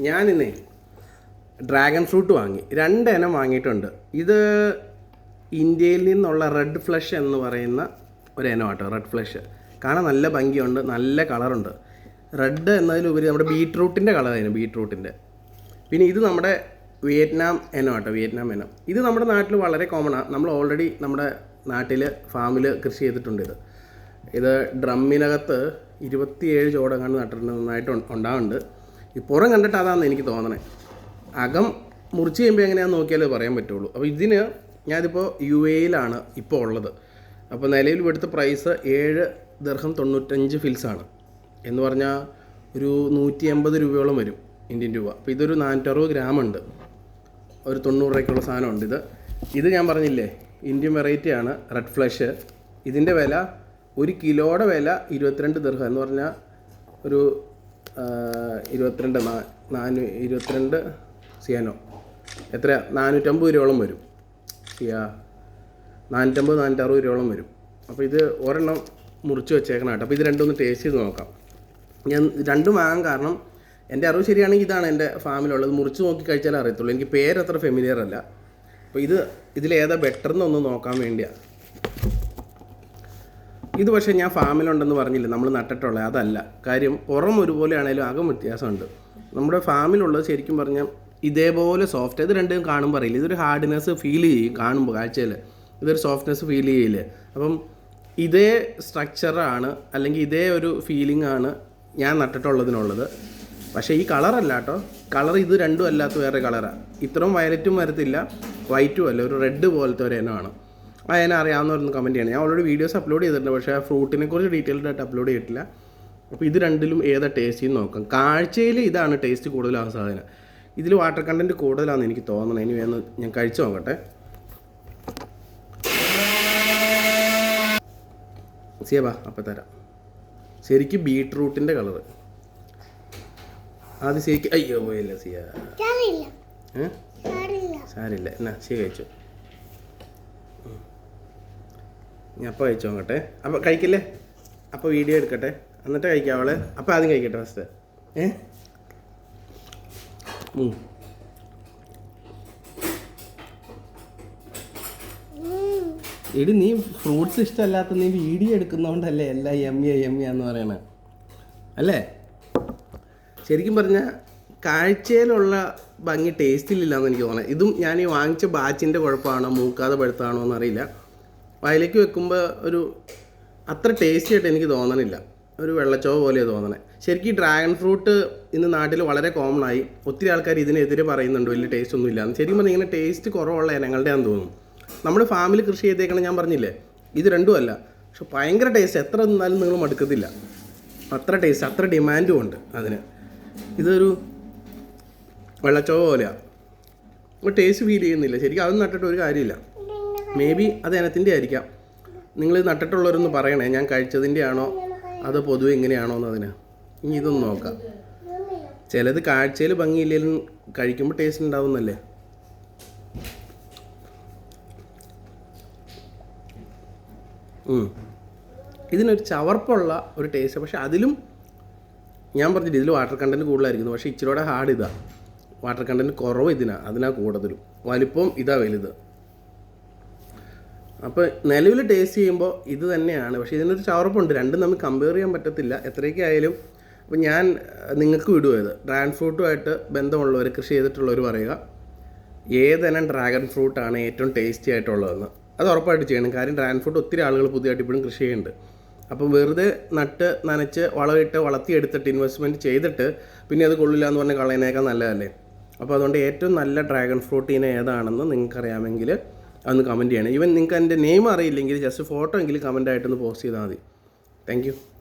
ഞാൻ ഇന്നേ dragon fruit വാങ്ങി. രണ്ടെണ്ണം വാങ്ങിയിട്ടുണ്ട്. ഇത് ഇന്ത്യയിൽ നിന്നുള്ള റെഡ് ഫ്ലഷ് എന്ന് പറയുന്ന ഒരു ഇനമാട്ടോ റെഡ് ഫ്ലഷ് കാണാൻ നല്ല ഭംഗിയുണ്ട് നല്ല കളറുണ്ട്. റെഡ് എന്നതിലുപരി നമ്മുടെ ബീട്രൂട്ടിന്റെ കളറായിരുന്നു ബീട്രൂട്ടിന്റെ പിന്നെ ഇത് നമ്മുടെ വിയറ്റ്നാം ഇനമാട്ടോ വിയറ്റ്നാം ഇനം. ഇത് നമ്മുടെ നാട്ടിൽ വളരെ കോമൺ ആണ് നമ്മൾ ഓൾറെഡി നമ്മുടെ നാട്ടിൽ ഫാമിൽ കൃഷി ചെയ്തിട്ടുണ്ട് ഇത്. ഇത് ഡ്രമ്മിനകത്ത് ഇരുപത്തിയേഴ് ചോടങ്ങാണ്ട് നട്ടിട്ടുണ്ട് നന്നായിട്ട് ഉണ്ടാവുന്നുണ്ട്. ഈ പുറം കണ്ടിട്ട് അതാണെന്ന് എനിക്ക് തോന്നണേ. അകം മുറിച്ച് കഴിയുമ്പോൾ എങ്ങനെയാണെന്ന് നോക്കിയാലേ പറയാൻ പറ്റുള്ളൂ. അപ്പോൾ ഇതിന് ഞാനിപ്പോൾ യു എയിലാണ് ഇപ്പോൾ ഉള്ളത്. അപ്പോൾ നിലവിൽ ഇവിടുത്തെ പ്രൈസ് ഏഴ് ദർഹം തൊണ്ണൂറ്റഞ്ച് ഫിൽസാണ് എന്ന് പറഞ്ഞാൽ ഒരു നൂറ്റി എൺപത് രൂപയോളം വരും ഇന്ത്യൻ രൂപ. അപ്പോൾ ഇതൊരു നാനൂറ്ററുപത് ഗ്രാം ഉണ്ട്. ഒരു തൊണ്ണൂറ് രൂപയ്ക്കുള്ള സാധനമുണ്ട് ഇത്. ഇത് ഞാൻ പറഞ്ഞില്ലേ ഇന്ത്യൻ വെറൈറ്റി ആണ് റെഡ് ഫ്ലഷ് ഇതിന്റെ വില ഒരു കിലോയുടെ വില ഇരുപത്തിരണ്ട് ദീർഘം എന്ന് പറഞ്ഞാൽ ഒരു ഇരുപത്തിരണ്ട് നാനൂ ഇരുപത്തിരണ്ട് സിയാനോ. എത്ര നാനൂറ്റമ്പത് രൂപയോളം വരും. സിയാ. നാനൂറ്റമ്പത് നാനൂറ്ററുപത് രൂപയോളം വരും. അപ്പോൾ ഇത് ഒരെണ്ണം മുറിച്ച് വെച്ചേക്കണം കേട്ടോ. അപ്പോൾ ഇത് രണ്ടും ഒന്ന് ടേസ്റ്റ് ചെയ്ത് നോക്കാം. ഞാൻ രണ്ടും വാങ്ങാൻ കാരണം എന്റെ അറിവ് ശരിയാണെങ്കിൽ ഇതാണ് എന്റെ ഫാമിലുള്ളത്. മുറിച്ച് നോക്കി കഴിച്ചാലേ അറിയത്തുള്ളൂ. എനിക്ക് പേരത്ര ഫെമിലിയർ അല്ല. അപ്പോൾ ഇത് ഇതിലേതാ ബെറ്റർ എന്നൊന്ന് നോക്കാൻ വേണ്ടിയാണ് ഇത് പക്ഷേ ഞാൻ ഫാമിലുണ്ടെന്ന് പറഞ്ഞില്ല നമ്മൾ നട്ടിട്ടുള്ളത് അതല്ല. കാര്യം പുറം ഒരുപോലെ ആണെങ്കിലും അകം വ്യത്യാസമുണ്ട്. നമ്മുടെ ഫാമിലുള്ളത് ശരിക്കും പറഞ്ഞാൽ ഇതേപോലെ സോഫ്റ്റ് ഇത് രണ്ടും കാണുമ്പോൾ അറിയില്ല. ഇതൊരു ഹാർഡ്നെസ് ഫീൽ ചെയ്യും കാണുമ്പോൾ കാഴ്ചയിൽ. ഇതൊരു സോഫ്റ്റ്നെസ് ഫീൽ ചെയ്യില്ല. അപ്പം ഇതേ സ്ട്രക്ചറാണ് അല്ലെങ്കിൽ ഇതേ ഒരു ഫീലിംഗ് ആണ് ഞാൻ നട്ടിട്ടുള്ളതിനുള്ളത്. പക്ഷേ ഈ കളറല്ല കേട്ടോ. കളർ ഇത് രണ്ടും അല്ലാത്ത വേറെ കളറാണ് ഇത്രയും വയലറ്റും വരത്തില്ല വൈറ്റും അല്ല. ഒരു റെഡ് പോലത്തെ ഒരു ഇനമാണ് എന്നെ അറിയാവുന്നവരൊന്ന് കമന്റ് ചെയ്യണം ഞാൻ ഓൾറെഡി വീഡിയോസ് അപ്ലോഡ് ചെയ്തിട്ടുണ്ട്. പക്ഷേ ആ ഫ്രൂട്ടിനെ കുറിച്ച് ഡീറ്റെയിൽഡ് ആയിട്ട് അപ്ലോഡ് ചെയ്തിട്ടില്ല. അപ്പോൾ ഇത് രണ്ടിലും ഏതാ ടേസ്റ്റ് എന്ന് നോക്കാം. കാഴ്ചയിൽ ഇതാണ് ടേസ്റ്റ് കൂടുതലാകുന്ന സാധനം. ഇതിൽ വാട്ടർ കണ്ടന്റ് കൂടുതലാണെന്ന് എനിക്ക് തോന്നണം. ഇനി വേണം ഞാൻ കഴിച്ചു നോക്കട്ടെ. സിയബാ അപ്പം തരാം. ശരിക്കും ബീട്രൂട്ടിന്റെ കളറ് അത് ശരിക്കും അയ്യോ പോയില്ല സിയ. സാരില്ല എന്നാ ശരി കഴിച്ചു. ഞാൻ അപ്പോൾ കഴിച്ചു നോക്കട്ടെ. അപ്പോൾ കഴിക്കില്ലേ? അപ്പോൾ വീഡിയോ എടുക്കട്ടെ. എന്നിട്ട് കഴിക്കാം അവൾ. അപ്പോൾ ആദ്യം കഴിക്കട്ടെ ഫസ്റ്റ് ഏ. എടി നീ ഫ്രൂട്ട്സ് ഇഷ്ടമല്ലാത്ത നീ വീഡിയോ എടുക്കുന്നതുകൊണ്ടല്ലേ എല്ലാം എമ്മിയ എമ്മിയ എന്ന് പറയണേ. അല്ലേ? ശരിക്കും പറഞ്ഞാൽ കാഴ്ചയിലുള്ള ഭംഗി ടേസ്റ്റിലില്ല എന്ന് എനിക്ക് തോന്നുന്നത് ഇതും ഞാൻ ഈ വാങ്ങിച്ച ബാച്ചിന്റെ കുഴപ്പമാണോ മൂക്കാതെ പഴുത്താണോ എന്നറിയില്ല. വയലേക്ക് വെക്കുമ്പോൾ ഒരു അത്ര ടേസ്റ്റി ആയിട്ട് എനിക്ക് തോന്നണില്ല. ഒരു വെള്ളച്ചോവ പോലെയാണ് തോന്നണേ. ശരിക്കും ഈ ഡ്രാഗൺ ഫ്രൂട്ട് ഇന്ന് നാട്ടിൽ വളരെ കോമൺ ആയി. ഒത്തിരി ആൾക്കാർ ഇതിനെതിരെ പറയുന്നുണ്ട് വലിയ ടേസ്റ്റ് ഒന്നും ഇല്ല ശരിക്കും പറഞ്ഞാൽ ഇങ്ങനെ ടേസ്റ്റ് കുറവുള്ള ഇനങ്ങളുടെയാണെന്ന് തോന്നുന്നു. നമ്മുടെ ഫാമിലി കൃഷി ചെയ്തേക്കണം ഞാൻ പറഞ്ഞില്ലേ? ഇത് രണ്ടും അല്ല. പക്ഷെ ഭയങ്കര ടേസ്റ്റ് എത്ര നിന്നാലും നിങ്ങൾ മടുക്കത്തില്ല. അത്ര ടേസ്റ്റ് അത്ര ഡിമാൻഡും ഉണ്ട് അതിന്. ഇതൊരു വെള്ളച്ചോവ പോലെയാണ് ടേസ്റ്റ് ഫീൽ ചെയ്യുന്നില്ല. ശരിക്കും അതൊന്നും നട്ടിട്ട് ഒരു കാര്യമില്ല. മേ ബി അത് ഇനത്തിന്റെ ആയിരിക്കാം. നിങ്ങൾ നട്ടിട്ടുള്ളവരൊന്ന് പറയണേ ഞാൻ കഴിച്ചതിന്റെ ആണോ? അത് പൊതുവെ ഇങ്ങനെയാണോ എന്നതിന്? ഇനി ഇതൊന്ന് നോക്കാം. ചിലത് കാഴ്ചയിൽ ഭംഗിയില്ലെങ്കിലും കഴിക്കുമ്പോൾ ടേസ്റ്റ് ഉണ്ടാവുന്നല്ലേ. ഇതിനൊരു ചവർപ്പുള്ള ഒരു ടേസ്റ്റ് പക്ഷെ അതിലും ഞാൻ പറഞ്ഞില്ല ഇതിൽ വാട്ടർ കണ്ടന്റ് കൂടുതലായിരിക്കുന്നു. പക്ഷേ ഇച്ചിരിയുടെ ഹാർഡ് ഇതാ. വാട്ടർ കണ്ടന്റ് കുറവ് ഇതിനാ അതിനാ കൂടുതലും. വലിപ്പം ഇതാ വലുത്. അപ്പോൾ നിലവിൽ ടേസ്റ്റ് ചെയ്യുമ്പോൾ ഇത് തന്നെയാണ്. പക്ഷേ ഇതിനൊരു ചവർപ്പുണ്ട്. രണ്ടും നമുക്ക് കമ്പയർ ചെയ്യാൻ പറ്റത്തില്ല. എത്രയൊക്കെ ആയാലും അപ്പോൾ ഞാൻ നിങ്ങൾക്ക് വിടുക ഇത് ഡ്രാഗൺ ഫ്രൂട്ടുമായിട്ട് ബന്ധമുള്ളവർ കൃഷി ചെയ്തിട്ടുള്ളവർ പറയുക ഏതെല്ലാം ഡ്രാഗൺ ഫ്രൂട്ടാണ് ഏറ്റവും ടേസ്റ്റി ആയിട്ടുള്ളതെന്ന്. അത് ഉറപ്പായിട്ട് ചെയ്യണം. കാര്യം ഡ്രാഗൺ ഫ്രൂട്ട് ഒത്തിരി ആളുകൾ പുതിയതായിട്ട് ഇപ്പോഴും കൃഷി ചെയ്യുന്നുണ്ട്. അപ്പോൾ വെറുതെ നട്ട് നനച്ച് വളമിട്ട് വളർത്തിയെടുത്തിട്ട് ഇൻവെസ്റ്റ്മെന്റ് ചെയ്തിട്ട് പിന്നെ അത് കൊള്ളില്ല എന്ന് പറഞ്ഞ് കളയുന്നേക്കാൾ നല്ലതല്ലേ? അപ്പോൾ അതുകൊണ്ട് ഏറ്റവും നല്ല ഡ്രാഗൺ ഫ്രൂട്ട് ഇനം ഏതാണെന്ന് നിങ്ങൾക്ക് അറിയാമെങ്കിൽ അതൊന്ന് കമന്റ് ചെയ്യണം. ഈവൻ നിങ്ങൾക്ക് എന്റെ നെയിം അറിയില്ലെങ്കിൽ ജസ്റ്റ് ഫോട്ടോ എങ്കിലും കമന്റ് ആയിട്ടൊന്ന് പോസ്റ്റ് ചെയ്താൽ മതി. താങ്ക്